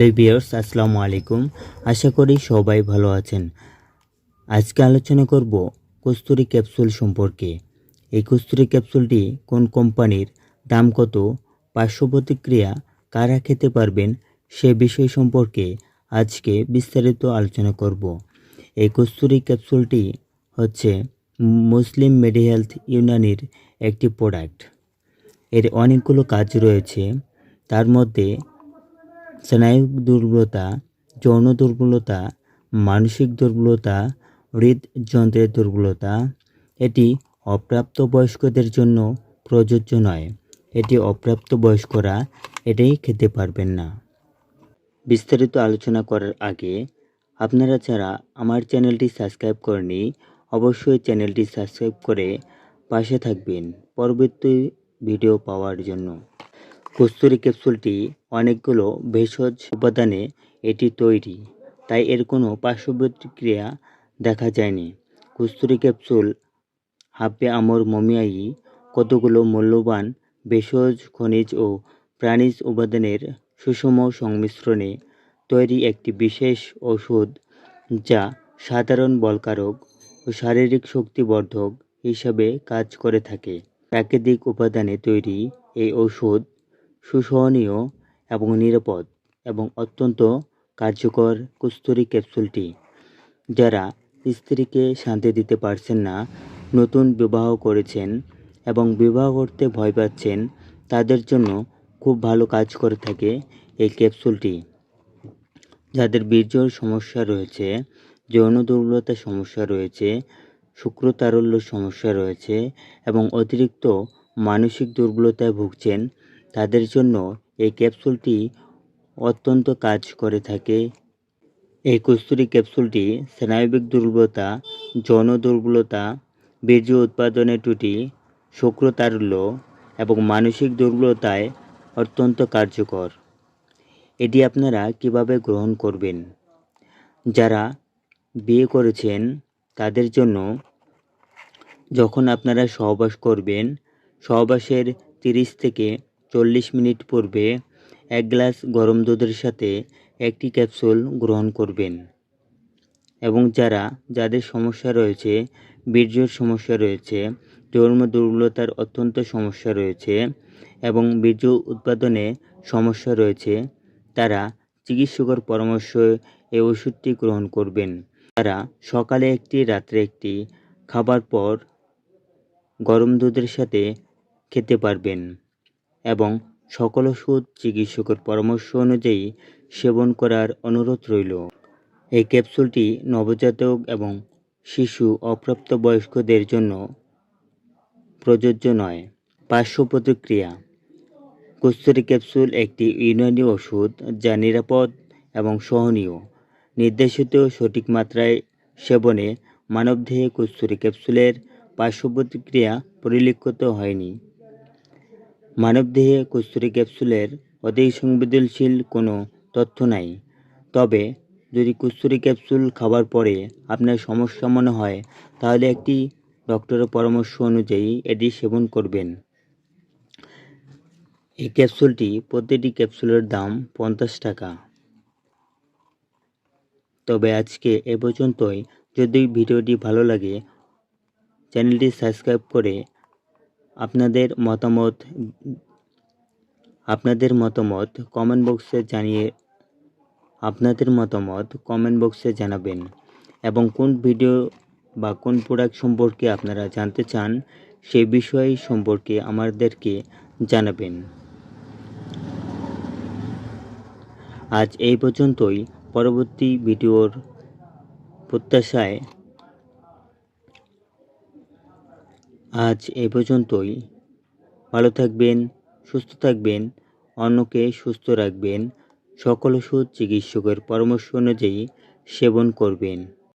বিয়ার্স আসসালামু আলাইকুম। আশা করি সবাই ভালো আছেন। আজকে আলোচনা করব কস্তুরি ক্যাপসুল সম্পর্কে। এই কস্তুরি ক্যাপসুলটি কোন কোম্পানির, দাম কত, পার্শ্ব প্রতিক্রিয়া কারা খেতে পারবেন, সে বিষয় সম্পর্কে আজকে বিস্তারিত আলোচনা করব। এই কস্তুরি ক্যাপসুলটি হচ্ছে মুসলিম মেডিহেলথ ইউনানির একটি প্রোডাক্ট। এর অনেকগুলো কাজ রয়েছে। তার মধ্যে স্নায়ু দুর্বলতা, যৌন দুর্বলতা, মানসিক দুর্বলতা, হৃদযন্ত্রের দুর্বলতা, এটি অপ্রাপ্তবয়স্কদের জন্য প্রযোজ্য নয়। এটি অপ্রাপ্তবয়স্করা এটাই খেতে পারবেন না। বিস্তারিত আলোচনা করার আগে, আপনারা যারা আমার চ্যানেলটি সাবস্ক্রাইব করেনি অবশ্যই চ্যানেলটি সাবস্ক্রাইব করে পাশে থাকবেন। পরবর্তী ভিডিও পাওয়ার জন্য। কস্তুরি ক্যাপসুলটি অনেকগুলো ভেষজ উপাদানে এটি তৈরি, তাই এর কোনো পার্শ্ব প্রতিক্রিয়া দেখা যায়নি। কস্তুরি ক্যাপসুল হাব্বে আমর মমিয়াই কতগুলো মূল্যবান ভেষজ, খনিজ ও প্রাণীজ উপাদানের সুষম সংমিশ্রণে তৈরি একটি বিশেষ ওষুধ যা সাধারণ বলকারক ও শারীরিক শক্তিবর্ধক হিসাবে কাজ করে থাকে। প্রাকৃতিক উপাদানে তৈরি এই ওষুধ সুসহনীয় এবং নিরাপদ এবং অত্যন্ত কার্যকর কস্তুরি ক্যাপসুলটি, যারা স্ত্রীকে শান্তি দিতে পারছেন না, নতুন বিবাহ করেছেন এবং বিবাহ করতে ভয় পাচ্ছেন, তাদের জন্য খুব ভালো কাজ করে থাকে এই ক্যাপসুলটি। যাদের বীর্যর সমস্যা রয়েছে, যৌন দুর্বলতার সমস্যা রয়েছে শুক্রতারল্য সমস্যা রয়েছে এবং অতিরিক্ত মানসিক দুর্বলতায় ভুগছেন তাদের জন্য এই ক্যাপসুলটি অত্যন্ত কাজ করে থাকে। এই কস্তুরি ক্যাপসুলটি স্নায়বিক দুর্বলতা, যৌন দুর্বলতা, বীর্য উৎপাদনে ত্রুটি, শুক্রতারল্য এবং মানসিক দুর্বলতায় অত্যন্ত কার্যকর। এটি আপনারা কীভাবে গ্রহণ করবেন? যারা বিয়ে করেছেন, তাদের জন্য যখন আপনারা সহবাস করবেন, সহবাসের তিরিশ থেকে চল্লিশ মিনিট পূর্বে এক গ্লাস গরম দুধের সাথে একটি ক্যাপসুল গ্রহণ করবেন। এবং যারা, যাদের সমস্যা রয়েছে, বীর্যর সমস্যা রয়েছে, যৌন দুর্বলতার অত্যন্ত সমস্যা রয়েছে এবং বীর্য উৎপাদনে সমস্যা রয়েছে, তারা চিকিৎসকের পরামর্শ এই ওষুধটি গ্রহণ করবেন। তারা সকালে একটি, রাত্রে একটি খাবার পর গরম দুধের সাথে খেতে পারবেন। এবং সকল ওষুধ চিকিৎসকের পরামর্শ অনুযায়ী সেবন করার অনুরোধ রইল। এই ক্যাপসুলটি নবজাতক এবং শিশু অপ্রাপ্তবয়স্কদের জন্য প্রযোজ্য নয়। পার্শ্ব প্রতিক্রিয়া। কস্তুরি ক্যাপসুল একটি ইউনানি ওষুধ যা নিরাপদ এবং সহনীয়। নির্দেশিত সঠিক মাত্রায় সেবনে মানবদেহে কস্তুরি ক্যাপসুলের পার্শ্ব প্রতিক্রিয়া পরিলক্ষিত হয়নি। মানবদেহে কস্তুরি ক্যাপসুলের অধিক সংবেদনশীল কোনো তথ্য নাই। তবে, যদি কস্তুরি ক্যাপসুল খাবার পরে আপনার সমস্যা মনে হয়, তাহলে একটি ডক্টরের পরামর্শ অনুযায়ী এটি সেবন করবেন। এই ক্যাপসুলটি প্রতিটি ক্যাপসুলের দাম পঞ্চাশ টাকা। তবে আজকে এ পর্যন্তই। যদি ভিডিওটি ভালো লাগে, চ্যানেলটি সাবস্ক্রাইব করে আপনাদের মতামত আপনাদের মতামত কমেন্ট বক্সে জানিয়ে আপনাদের মতামত কমেন্ট বক্সে জানাবেন এবং কোন ভিডিও বা কোন প্রোডাক্ট সম্পর্কে আপনারা জানতে চান সেই বিষয় সম্পর্কে আমাদেরকে জানাবেন। আজ এই পর্যন্তই। পরবর্তী ভিডিওর প্রত্যাশায় আজ এ পর্যন্তই। ভালো থাকবেন, সুস্থ থাকবেন, অন্যকে সুস্থ রাখবেন, সকল ওষুধ চিকিৎসকের পরামর্শ অনুযায়ী সেবন করবেন।